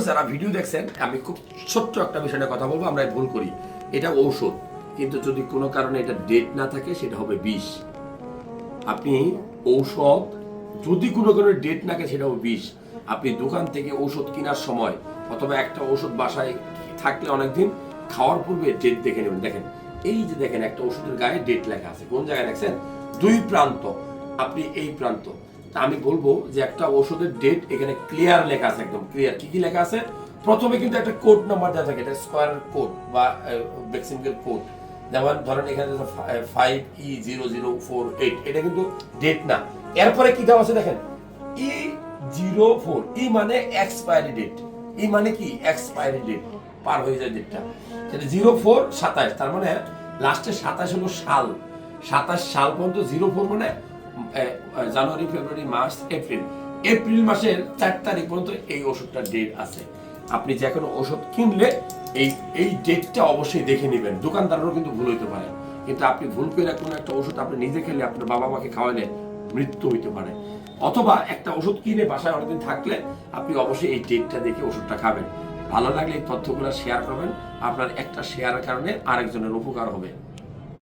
যারা ভিডিও দেখছেন, আমি খুব ছোট্ট একটা বিষয় কথা বলব, আমরা ভুল করি। এটা ঔষধ, কিন্তু যদি কোনো কারণে এটা ডেট না থাকে, সেটা হবে বিষ। আপনি ঔষধ, যদি কোনো কারণে ডেট না থাকে, সেটা হবে বিষ। আপনি দোকান থেকে ঔষধ কেনার সময়, অথবা একটা ঔষধ বাসায় থাকলে অনেকদিন, খাওয়ার পূর্বে ডেট দেখে নেবেন। দেখেন, এই যে দেখেন, একটা ওষুধের গায়ে ডেট লেখা আছে। কোন জায়গায় দেখছেন দুই প্রান্ত। আপনি এই প্রান্ত। আমি বলব যে একটা ওষুধের ডেট এখানে ক্লিয়ার লেখা আছে, একদম ক্লিয়ার কি কি লেখা আছে? প্রথমে কিন্তু একটা কোড নাম্বার দেওয়া থাকে, এটা স্কোয়ার কোড বা ভ্যাকসিনের কোড যেমন ধরেন এখানে five E zero zero four eight এটা কিন্তু ডেট না। এরপরে কি দেওয়া আছে দেখেন? ই জিরো ফোর ই মানে এক্সপায়ারি ডেট ই মানে কি? এক্সপায়ারি ডেট পার হয়ে যায় ডেটটা সেটা জিরো ফোর সাতাশ, তার মানে লাস্টে সাতাশ হলো সাল। সাতাশ সাল পর্যন্ত জিরো ফোর মানে জানুয়ারি, ফেব্রুয়ারি, মার্চ, এপ্রিল। এপ্রিল মাসের চার তারিখ পর্যন্ত এই ওষুধটার ডেট আছে। আপনি যে কোনো ওষুধ কিনলে এই এই ডেটটা অবশ্যই দেখে নেবেন। দোকানদারেরও কিন্তু ভুল হইতে পারে। কিন্তু আপনি ভুল করে কোনো একটা ওষুধ আপনি নিজে খেলে আপনার বাবা মাকে খাওয়ালে মৃত্যু হইতে পারে। অথবা একটা ওষুধ কিনে বাসায় অনেকদিন থাকলে আপনি অবশ্যই এই ডেটটা দেখে ওষুধটা খাবেন। ভালো লাগলে এই তথ্যগুলো শেয়ার করবেন। আপনার একটা শেয়ারের কারণে আরেকজনের উপকার হবে।